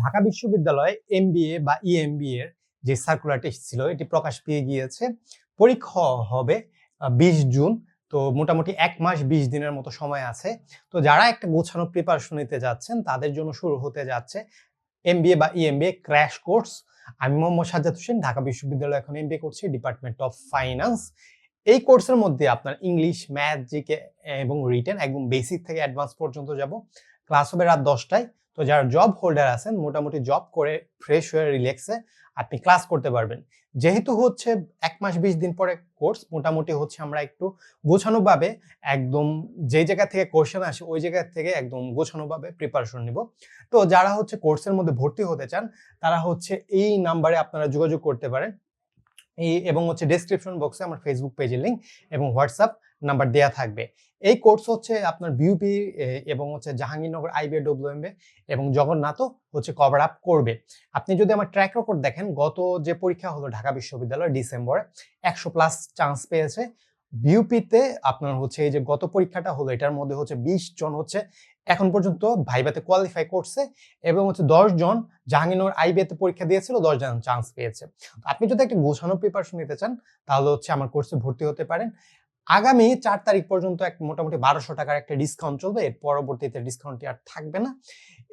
ঢাকা বিশ্ববিদ্যালয়ে এমবিএ বা ইএমবিএ এর যে সার্কুলারটি ছিল, এটি প্রকাশ পেয়ে গিয়েছে। পরীক্ষা হবে বিশ জুন, তো মোটামুটি এক মাস বিশ দিনের মতো সময় আছে। তো যারা একটা গোছানো প্রিপারেশন নিতে যাচ্ছেন, তাদের জন্য শুরু হতে যাচ্ছে এমবিএ বা ইএমবিএ ক্র্যাশ কোর্স আমি মোহাম্মদ সাজ্জাদ হোসেন, ঢাকা বিশ্ববিদ্যালয়ে এখন এমবিএ করছি ডিপার্টমেন্ট অফ ফাইন্যান্স এই কোর্সের মধ্যে আপনার ইংলিশ ম্যাথ জিকে এবং রিটেন একদম বেসিক থেকে অ্যাডভান্স পর্যন্ত যাব। ক্লাস হবে রাত দশটায়। তো যারা জব হোল্ডার আছেন, মোটামুটি জব করে ফ্রেশ হয়ে রিল্যাক্সে আপনি ক্লাস করতে পারবেন। যেহেতু হচ্ছে এক মাস বিশ দিন পরে কোর্স মোটামুটি হচ্ছে আমরা একটু গোছানোভাবে একদম যে জায়গা থেকে কোশ্চেন আসে, ওই জায়গা থেকে একদম গোছানোভাবে প্রিপারেশন নিব। তো যারা হচ্ছে কোর্সের মধ্যে ভর্তি হতে চান, তারা হচ্ছে এই নাম্বারে আপনারা যোগাযোগ করতে পারেন। এই এবং হচ্ছে ডেসক্রিপশন বক্সে আমার ফেসবুক পেজের লিঙ্ক এবং হোয়াটসঅ্যাপ নাম্বার দেয়া থাকবে। এই কোর্স হচ্ছে আপনার বিউপি এবং হচ্ছে জাহাঙ্গীরনগর আইবিএ ডব্লিউএমবে এবং জগন্নাথও হচ্ছে কভার আপ করবে। আপনি যদি আমার ট্র্যাক রেকর্ড দেখেন, গত যে পরীক্ষা হলো ঢাকা বিশ্ববিদ্যালয় ডিসেম্বরে, একশো প্লাস চান্স পেয়েছে। বিউপিতে আপনার হচ্ছে এই যে গত পরীক্ষাটা হলো, এটার মধ্যে হচ্ছে বিশ জন হচ্ছে এখন পর্যন্ত ভাইবাতে কোয়ালিফাই করছে, এবং হচ্ছে জন জাহাঙ্গীরনগর আইবিএতে পরীক্ষা দিয়েছিল জন চান্স পেয়েছে। আপনি যদি একটা গোছানো প্রিপারেশন নিতে চান, তাহলে হচ্ছে আমার কোর্সে ভর্তি হতে পারেন। আগামী চার তারিখ পর্যন্ত এক মোটামুটি বারোশো টাকার একটা ডিসকাউন্ট চলবে। এর পরবর্তীতে ডিসকাউন্টটি আর থাকবে না।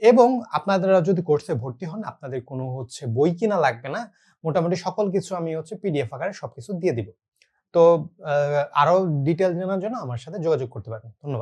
এবং আপনারা যদি কোর্সে ভর্তি হন, আপনাদের কোনো হচ্ছে বই কিনা লাগবে না। মোটামুটি সকল কিছু আমি হচ্ছে পিডিএফ আকারে সব কিছু দিয়ে দিব। তো আরও ডিটেল জানার জন্য আমার সাথে যোগাযোগ করতে পারেন। ধন্যবাদ।